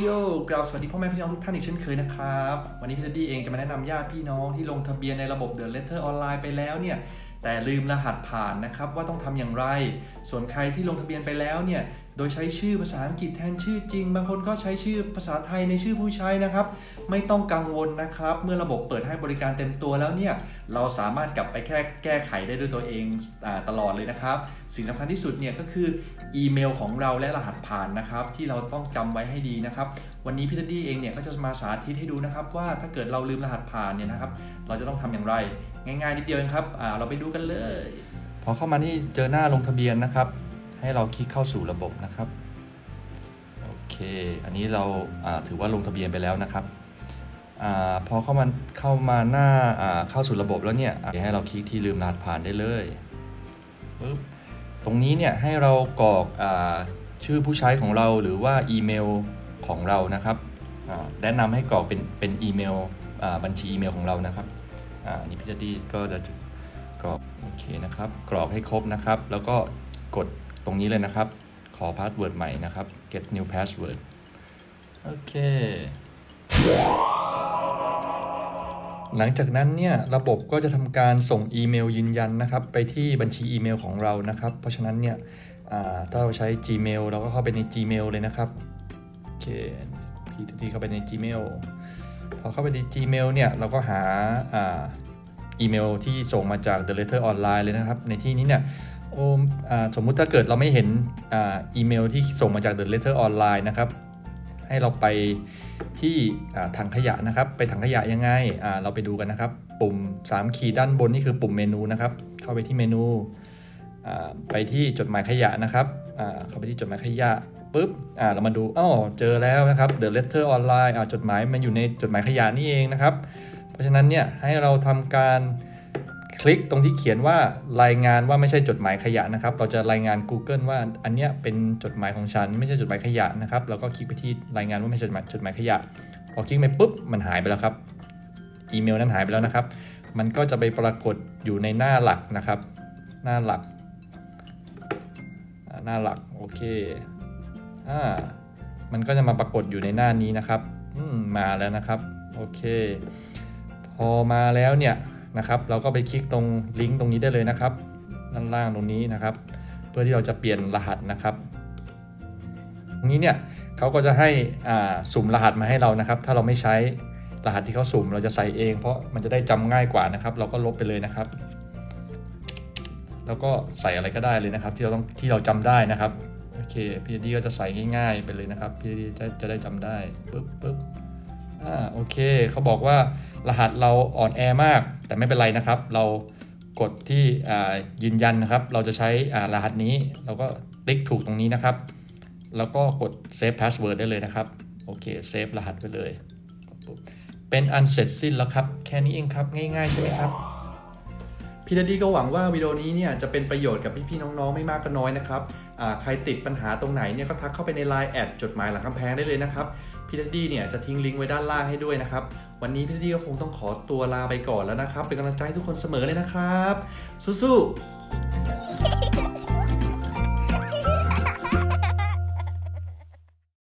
โย่กล่าวสวัสดีพ่อแม่พี่น้องทุกท่านอีกเช่นเคยนะครับ วันนี้พี่เดดี้เองจะมาแนะนำญาติพี่น้องที่ลงทะเบียนในระบบ The Letter ออนไลน์ไปแล้วเนี่ยแต่ลืมรหัสผ่านนะครับว่าต้องทำอย่างไร ส่วนใครที่ลงทะเบียนไปแล้วเนี่ย ดยใช้ชื่อภาษาอังกฤษแทนชื่อจริง บางคนก็ใช้ชื่อภาษาไทยในชื่อผู้ใช้นะครับ ไม่ต้องกังวลนะครับ เมื่อระบบเปิดให้บริการเต็มตัวแล้วเนี่ย เราสามารถกลับไปแค่แก้ไขได้ด้วยตัวเองอตลอดเลยนะครับ สิ่งสำคัญที่สุดเนี่ยก็คืออีเมลของเราและรหัสผ่านนะครับ ที่เราต้องจำไว้ให้ดีนะครับ วันนี้พี่ทัดดี้เองเนี่ยก็จะมาสาธิตให้ดูนะครับ ว่าถ้าเกิดเราลืมรหัสผ่านเนี่ยนะครับ เราจะต้องทำอย่างไร ง่ายๆนิดเดียวเองครับเราไปดูกันเลย พอเข้ามาที่เจอหน้าลงทะเบียนนะครับ ให้เราคลิกเข้าสู่ระบบนะครับโอเค อันนี้เราถือว่าลงทะเบียนไปแล้วนะครับอพอเข้ามาเข้ามาหน้าเข้าสู่ระบบแล้วเนี่ยให้เราคลิกที่ลืมรหัสผ่านได้เลยปึ๊บตรงนี้เนี่ยให้เรากรอกอชื่อผู้ใช้ของเราหรือว่าอีเมลของเรานะครับแนะนำให้กรอกเป็นเป็นอีเมลบัญชีอีเมลของเรานะครับอ่านี่พี่จะดีก็จะกรอกโอเคนะครับ กรอกให้ครบนะครับ แล้วก็กด ตรงนี้เลยนะครับ ขอพาสเวิร์ดใหม่นะครับ get new password โอเค หลังจากนั้นเนี่ยระบบก็จะทำการส่งอีเมลยืนยันนะครับ ไปที่บัญชีอีเมลของเรานะครับ เพราะฉะนั้นเนี่ยถ้าเราใช้ Gmail เราก็เข้าไปใน Gmail เลยนะครับโอเคพีทีเข้าไปใน Gmail พอเข้าไปใน Gmail เนี่ยเราก็หาอ่าอีเมลที่ส่งมาจาก The Letter Online เลยนะครับ ในที่นี้เนี่ย โอมสมมุติถ้าเกิดเราไม่เห็นอ,อีเมลที่ส่งมาจาก The Letter Online นะครับ ให้เราไปที่อ่าถังขยะนะครับ ไปถังขยะยังไงเราไปดูกันนะครับ ปุ่ม 3 ขีดด้านบนนี่คือปุ่มเมนูนะครับ เข้าไปที่เมนูไปที่จดหมายขยะนะครับเข้าไปที่จดหมายขยะปุ๊บเรามาดูอ้าวเจอแล้วนะครับ The Letter Online จดหมายมันอยู่ในจดหมายขยะนี่เองนะครับ เพราะฉะนั้นเนี่ยให้เราทำการ คลิกตรงที่เขียนว่ารายงานว่าไม่ใช่จดหมายขยะนะครับ เราจะรายงาน Google ว่าอันเนี้ยเป็นจดหมายของฉัน ไม่ใช่จดหมายขยะนะครับเราก็คลิกไปที่รายงานว่าไม่ใช่จดหมายจดหมายขยะพอคลิกไปปุ๊บมันหายไปแล้วครับอีเมลนั้นหายไปแล้วนะครับ มันก็จะไปปรากฏอยู่ในหน้าหลักนะครับ หน้าหลัก หน้าหลักโอเคอ่ามันก็จะมาปรากฏอยู่ในหน้านี้นะครับ อืมมาแล้วนะครับ โอเค พอมาแล้วเนี่ย นะครับ เราก็ไปคลิกตรงลิงก์ตรงนี้ได้เลยนะครับด้านล่างตรงนี้นะครับ เพื่อที่เราจะเปลี่ยนรหัสนะครับตรงนี้เนี่ยเขาก็จะให้สุ่มรหัสมาให้เรานะครับ ถ้าเราไม่ใช้รหัสที่เขาสุ่มเราจะใส่เอง เพราะมันจะได้จำง่ายกว่านะครับ เราก็ลบไปเลยนะครับ แล้วก็ใส่อะไรก็ได้เลยนะครับ ที่เราต้องที่เราจำได้นะครับโอเคพี่ดีก็จะใส่ง่าย ๆ ไปเลยนะครับพี่ดีจะจะได้จำได้ปึ๊บปึ๊บอ่าโอเคเขาบอกว่ารหัสเราอ่อนแอมาก แต่ไม่เป็นไรนะครับ เรากดที่ยืนยันนะครับ เราจะใช้รหัสนี้ เราก็ติ๊กถูกตรงนี้นะครับ แล้วก็กด Save Password ได้เลยนะครับ โอเค เซฟรหัสไปเลย เป็นอันเสร็จสิ้นแล้วครับ แค่นี้เองครับ ง่ายๆใช่ไหมครับ พี่ดัดดี้ก็หวังว่าวิดีโอนี้เนี่ยจะเป็นประโยชน์กับพี่ๆน้องๆไม่มากก็น้อยนะครับใครติดปัญหาตรงไหนเนี่ยก็ทักเข้าไปใน Line แอดจดหมายหลังกำแพงได้เลยนะครับพี่ดัดดี้เนี่ยจะทิ้งลิงก์ไว้ด้านล่างให้ด้วยนะครับ วันนี้พี่ดัดดี้ก็คงต้องขอตัวลาไปก่อนแล้วนะครับ เป็นกำลังใจให้ทุกคนเสมอเลยนะครับ สู้ๆ